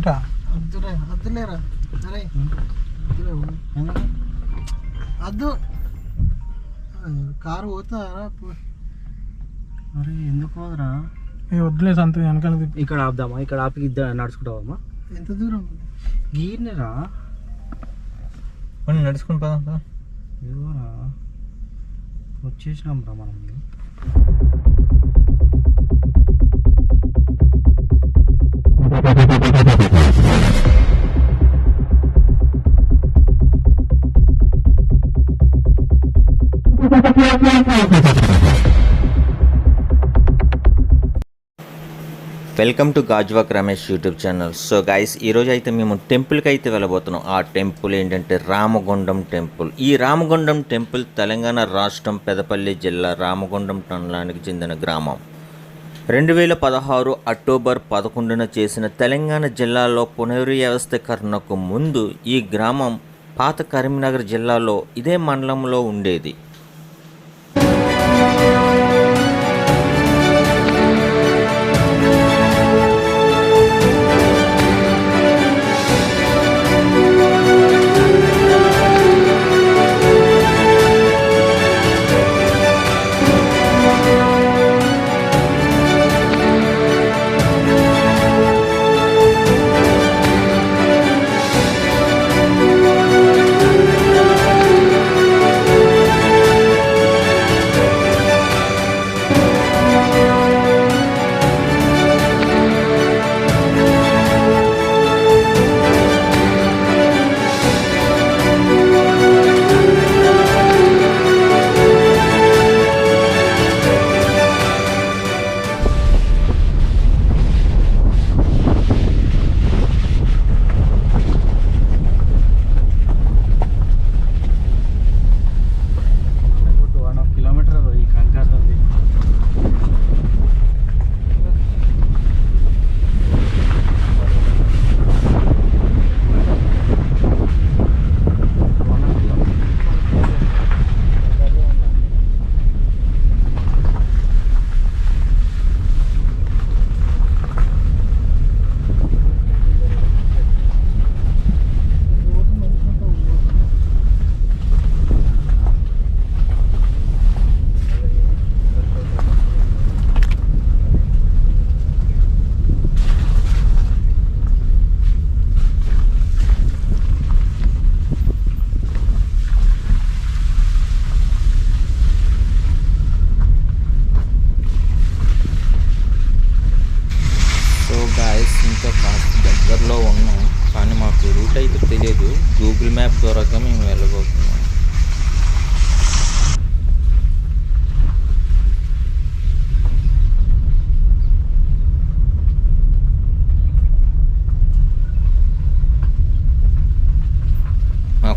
ఇటా? వద్దురా వద్దులేరా? అరే ఆ, కారు పోతుందా? మరి ఎందుకు పోదురా? ఏ వద్దులే సంత వెనకాల. ఇక్కడ ఆపుదామా? ఇక్కడ ఆపి ఇద్దరు నడుచుకుంటావమ్మా? ఎంత దూరం? గీర్నిరా? పోనీ నడుచుకుని పదాం పద. ఏవోరా వచ్చేసినాం రా మనం. Welcome to Gajuwaka Ramesh YouTube channel so guys ఈరోజు అయితే మేము టెంపుల్కి అయితే వెళ్ళబోతున్నాం. ఆ టెంపుల్ ఏంటంటే రామగుండం టెంపుల్ ఈ రామగుండం టెంపుల్ తెలంగాణ రాష్ట్రం పెదపల్లి జిల్లా రామగుండం మండలానికి చెందిన గ్రామం. రెండు వేల పదహారు అక్టోబర్ పదకొండున చేసిన తెలంగాణ జిల్లాలో పునర్వ్యవస్థీకరణకు ముందు ఈ గ్రామం పాత కరీంనగర్ జిల్లాలో ఇదే మండలంలో ఉండేది.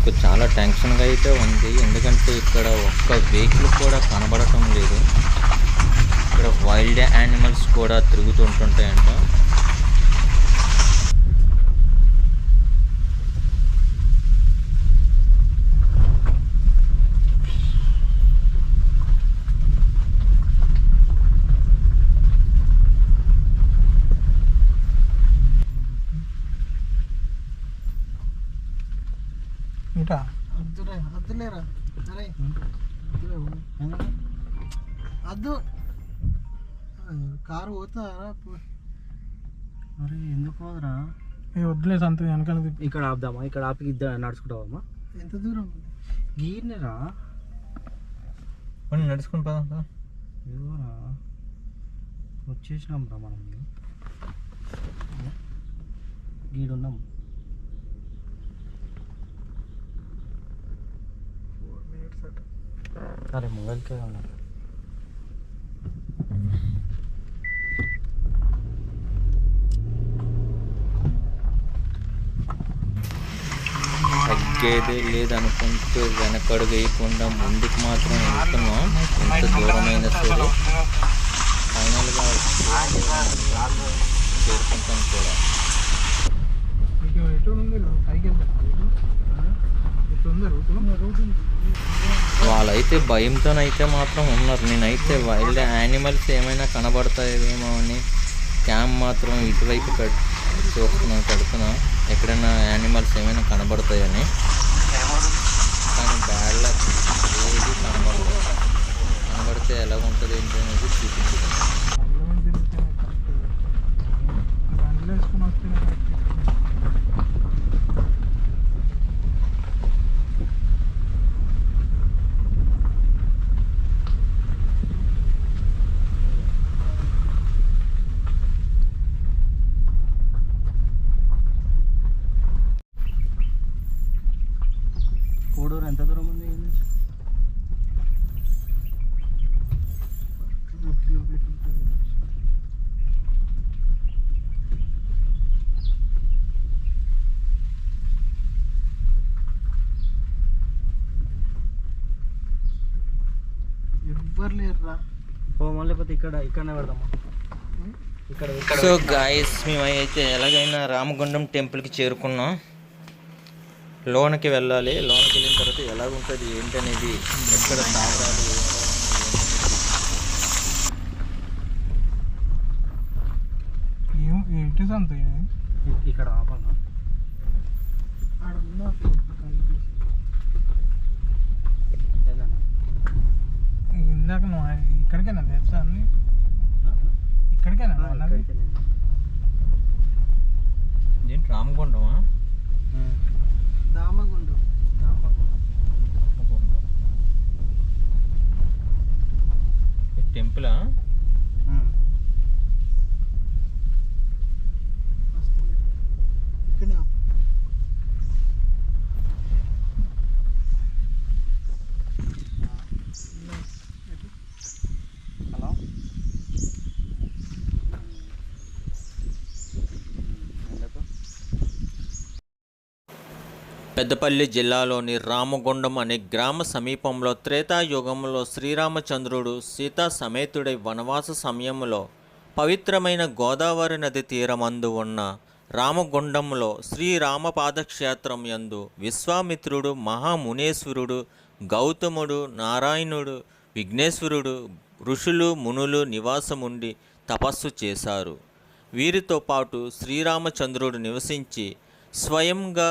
నాకు చాలా టెన్షన్గా అయితే ఉంది. ఎందుకంటే ఇక్కడ ఒక్క వెహికల్ కూడా కనబడటం లేదు. ఇక్కడ వైల్డ్ యానిమల్స్ కూడా తిరుగుతుంటుంటాయంట ఇటా వద్దురా వద్దులేరా అరే వద్దులే బాబు. ఎందుకు వద్దు ఆ, కారు పోతుందా మరి ఎందుకు పోదురా? ఏ వద్దులే సంత వెనకాల తిప్పి. ఇక్కడ ఆపుదామా? ఇక్కడ ఆపి ఇద్దరు నడుచుకుంటావమ్మా? ఎంత దూరం గీర్నిరా? పోనీ నడుచుకుని పదాం పద. ఏవోరా వచ్చేసినాం రా మనం. గీడున్నాం. అరే మొబైల్కే ఉన్నాం. తగ్గేదే లేదనుకుంటూ వెనకడు వేయకుండా ముందుకు మాత్రం వెళ్తున్నాం. ఎంత దూరమైన సరే. ఫైనల్గా చేరుకుంటాం కూడా. వాళ్ళైతే భయంతోనైతే మాత్రం ఉన్నారు. నేనైతే వైల్డ్ యానిమల్స్ ఏమైనా కనబడతాయేమో అని క్యాంప్ మాత్రం ఇటువైపు పెట్టు చూస్తున్నాం కడుతున్నాం ఎక్కడైనా యానిమల్స్ ఏమైనా కనబడతాయని. కానీ బ్యాడ్ల ఏది కనబడదు. కనబడితే ఎలా ఉంటుంది ఏంటి అనేది చూపించుకుంటాం లేకపోతే ఇక్కడ ఇక్కడనే పెడదామా? ఇక్కడ సో గాయస్ మేమైతే ఎలాగైనా రామగుండం టెంపుల్కి చేరుకున్నాం. లోనకి వెళ్ళాలి. లోనకి వెళ్ళిన తర్వాత ఏంటనేది ఎక్కడ ఎలా ఉన్నాయి, ఏం ఏంటి సంత ఇది? ఇ- ఇక్కడ ఆపన్నా ఇందాక నువ్వు ఇక్కడికేనా తెలుసా అన్ని ఇక్కడికేనా. ఏంటి? రామగుండమా ఉమ్. దామగుండం రామగుండం. టెంపులా ఇక్కడే. హలో ఎందుకు పెద్దపల్లి జిల్లాలోని రామగుండం అనే గ్రామ సమీపంలో త్రేతాయుగంలో శ్రీరామచంద్రుడు సీతా సమేతుడై వనవాస సమయంలో పవిత్రమైన గోదావరి నది తీరమందు ఉన్న రామగుండంలో శ్రీరామ పాదక్షేత్రం యందు విశ్వామిత్రుడు మహామునేశ్వరుడు గౌతముడు నారాయణుడు విఘ్నేశ్వరుడు ఋషులు మునులు నివాసముండి తపస్సు చేశారు. వీరితో పాటు శ్రీరామచంద్రుడు నివసించి స్వయంగా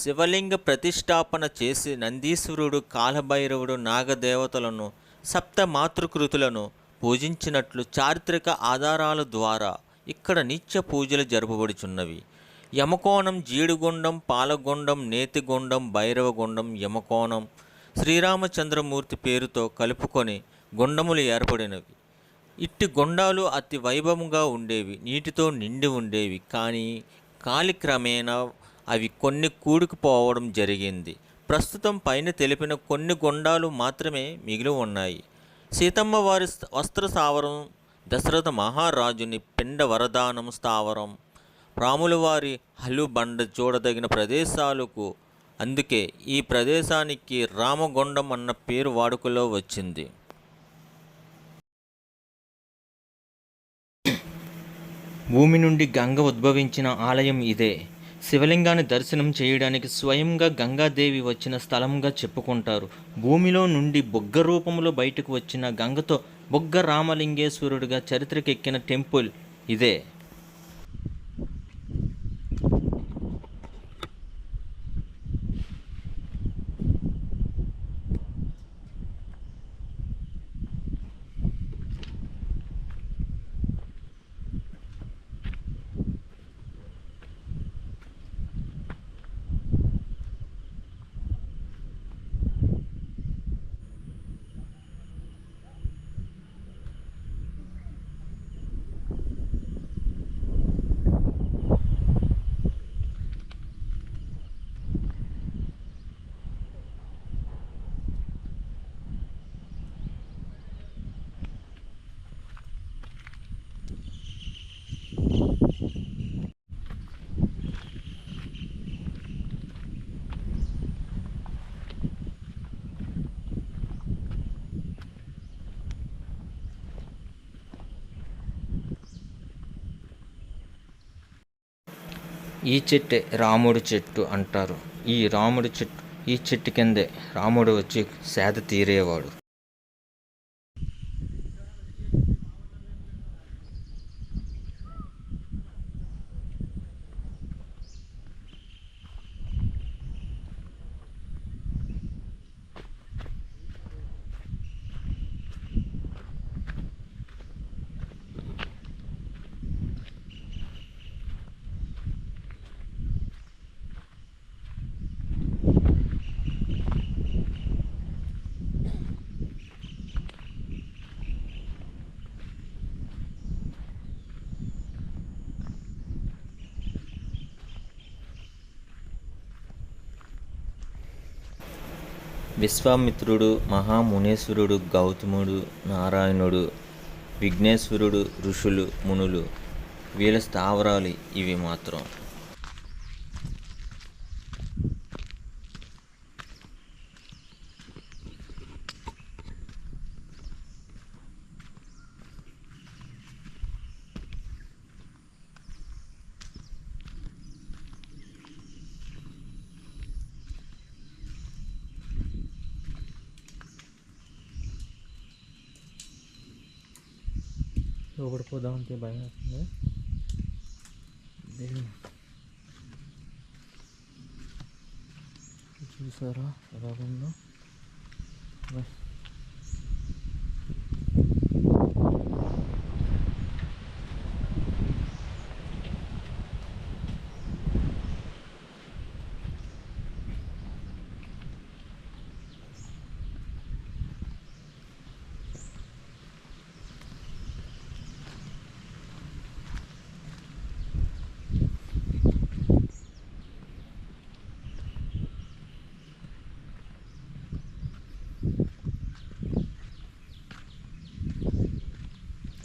శివలింగ ప్రతిష్టాపన చేసి నందీశ్వరుడు కాలభైరవుడు నాగదేవతలను సప్త మాతృకృతులను పూజించినట్లు చారిత్రక ఆధారాల ద్వారా ఇక్కడ నిత్య పూజలు జరపబడుచున్నవి. యమకోణం జీడిగుండం పాలగుండం నేతిగుండం భైరవగొండం యమకోణం శ్రీరామచంద్రమూర్తి పేరుతో కలుపుకొని గుండములు ఏర్పడినవి. ఇట్టి గుండాలు అతి వైభవంగా ఉండేవి నీటితో నిండి ఉండేవి. కానీ కాలిక్రమేణా అవి కొన్ని కూడుకుపోవడం జరిగింది. ప్రస్తుతం పైన తెలిపిన కొన్ని గుండాలు మాత్రమే మిగిలి ఉన్నాయి. సీతమ్మ వారి వస్త్ర స్థావరం దశరథ మహారాజుని పిండ వరదానం స్థావరం రాములవారి హలు బండ చూడదగిన ప్రదేశాలకు అందుకే ఈ ప్రదేశానికి రామగుండం అన్న పేరు వాడుకలో వచ్చింది. భూమి నుండి గంగ ఉద్భవించిన ఆలయం ఇదే. శివలింగాన్ని దర్శనం చేయడానికి స్వయంగా గంగాదేవి వచ్చిన స్థలంగా చెప్పుకుంటారు. భూమిలో నుండి బొగ్గ రూపంలో బయటకు వచ్చిన గంగతో బొగ్గ రామలింగేశ్వరుడిగా చరిత్రకెక్కిన టెంపుల్ ఇదే. ఈ చెట్టే రాముడి చెట్టు అంటారు. ఈ రాముడి చెట్టు ఈ చెట్టు కిందే రాముడు వచ్చి సేద తీరేవాడు. విశ్వామిత్రుడు మహామునేశ్వరుడు గౌతముడు నారాయణుడు విఘ్నేశ్వరుడు ఋషులు మునులు వీళ్ళ స్థావరాలు ఇవి మాత్రం. లోపలికి పోదామంటే భయం అవుతుంది చూసారా ఎలా ఉందో?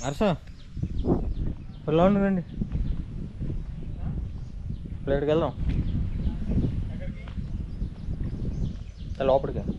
హర్ష పిల్ల రండి. ప్లేట్కి వెళ్దాం. లోపలికి.